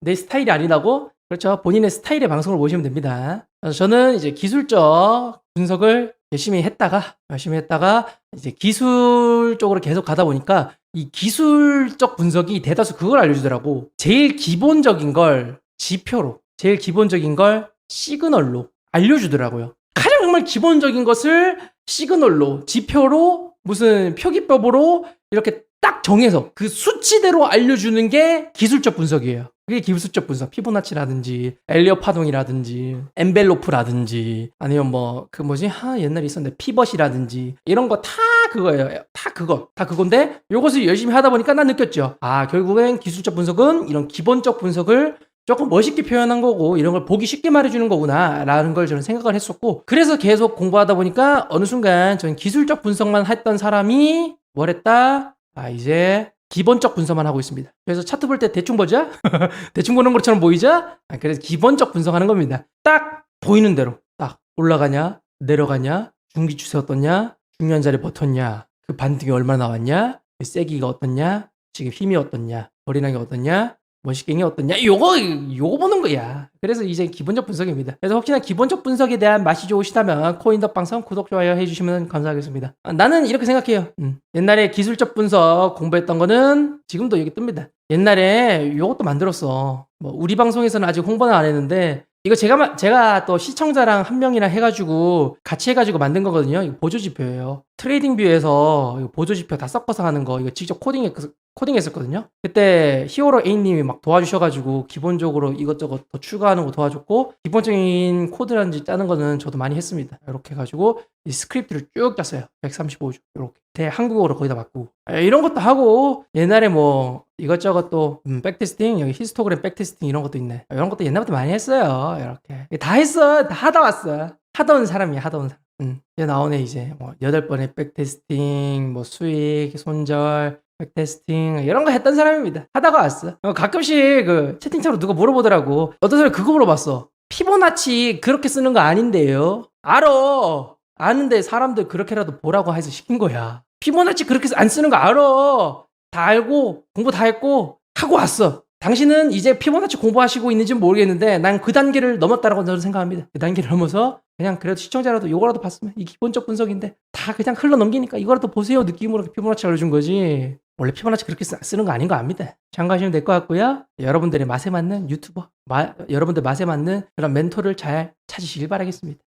내 스타일이 아니라고? 그렇죠. 본인의 스타일의 방송을 보시면 됩니다. 그래서 저는 이제 기술적 분석을 열심히 했다가, 열심히 했다가, 이제 기술 쪽으로 계속 가다 보니까 이 기술적 분석이 대다수 그걸 알려주더라고. 제일 기본적인 걸 지표로, 제일 기본적인 걸 시그널로 알려주더라고요. 가장 정말 기본적인 것을 시그널로, 지표로, 무슨 표기법으로 이렇게 딱 정해서 그 수치대로 알려주는 게 기술적 분석이에요. 그게 기술적 분석. 피보나치라든지, 엘리어 파동이라든지, 엔벨로프라든지, 아니면 뭐, 그 뭐지? 하, 옛날에 있었는데, 피벗이라든지, 이런 거 다 그거예요. 다 그거. 다 그건데, 요것을 열심히 하다 보니까 난 느꼈죠. 아, 결국엔 기술적 분석은 이런 기본적 분석을 조금 멋있게 표현한 거고 이런 걸 보기 쉽게 말해주는 거구나 라는 걸 저는 생각을 했었고 그래서 계속 공부하다 보니까 어느 순간 저는 기술적 분석만 했던 사람이 뭘 했다? 아 이제 기본적 분석만 하고 있습니다. 그래서 차트 볼 때 대충 보자? 대충 보는 것처럼 보이죠? 아, 그래서 기본적 분석하는 겁니다. 딱 보이는 대로. 딱 올라가냐? 내려가냐? 중기 추세 어떻냐? 중요한 자리에 버텼냐? 그 반등이 얼마나 나왔냐? 그 세기가 어떻냐? 지금 힘이 어떻냐? 거리량이 어떻냐 머시갱이 어떻냐? 요거 요거 보는 거야. 그래서 이제 기본적 분석입니다. 그래서 혹시나 기본적 분석에 대한 맛이 좋으시다면 코인더 방송 구독 좋아요 해주시면 감사하겠습니다. 아, 나는 이렇게 생각해요. 음. 옛날에 기술적 분석 공부했던 거는 지금도 여기 뜹니다. 옛날에 요것도 만들었어. 뭐 우리 방송에서는 아직 홍보는 안 했는데 이거 제가 마- 제가 또 시청자랑 한 명이랑 해가지고 같이 해가지고 만든 거거든요. 이거 보조 지표예요. 트레이딩 뷰에서 보조 지표 다 섞어서 하는 거 이거 직접 코딩했 코딩했었거든요. 그때 히어로 A님이 막 도와주셔가지고 기본적으로 이것저것 더 추가하는 거 도와줬고 기본적인 코드라든지 짜는 거는 저도 많이 했습니다. 이렇게 해가지고 이 스크립트를 쭉 짰어요. 135조 이렇게 대 한국어로 거의 다 바꾸고 아, 이런 것도 하고 옛날에 뭐 이것저것 또 음, 백테스팅 여기 히스토그램 백테스팅 이런 것도 있네. 이런 것도 옛날부터 많이 했어요. 이렇게 다 했어. 다 하다 왔어. 하던 사람이야 하던 사람. 음, 이제 나오네 이제 뭐 여덟 번의 백테스팅, 뭐 수익, 손절, 백테스팅 이런 거 했던 사람입니다. 하다가 왔어. 어, 가끔씩 그 채팅창으로 누가 물어보더라고. 어떤 사람이 그거 물어봤어. 피보나치 그렇게 쓰는 거 아닌데요? 알어. 아는데 사람들 그렇게라도 보라고 해서 시킨 거야. 피보나치 그렇게 안 쓰는 거 알어. 다 알고 공부 다 했고 하고 왔어. 당신은 이제 피보나치 공부하시고 있는지 는 모르겠는데 난 그 단계를 넘었다라고 저는 생각합니다. 그 단계를 넘어서 그냥 그래도 시청자라도 요거라도 봤으면 이 기본적 분석인데 다 그냥 흘러 넘기니까 이거라도 보세요 느낌으로 피보나치 알려준 거지. 원래 피보나치 그렇게 쓰, 쓰는 거 아닌 거 압니다. 참고하시면 될 것 같고요. 여러분들의 맛에 맞는 유튜버, 마- 여러분들 맛에 맞는 그런 멘토를 잘 찾으시길 바라겠습니다.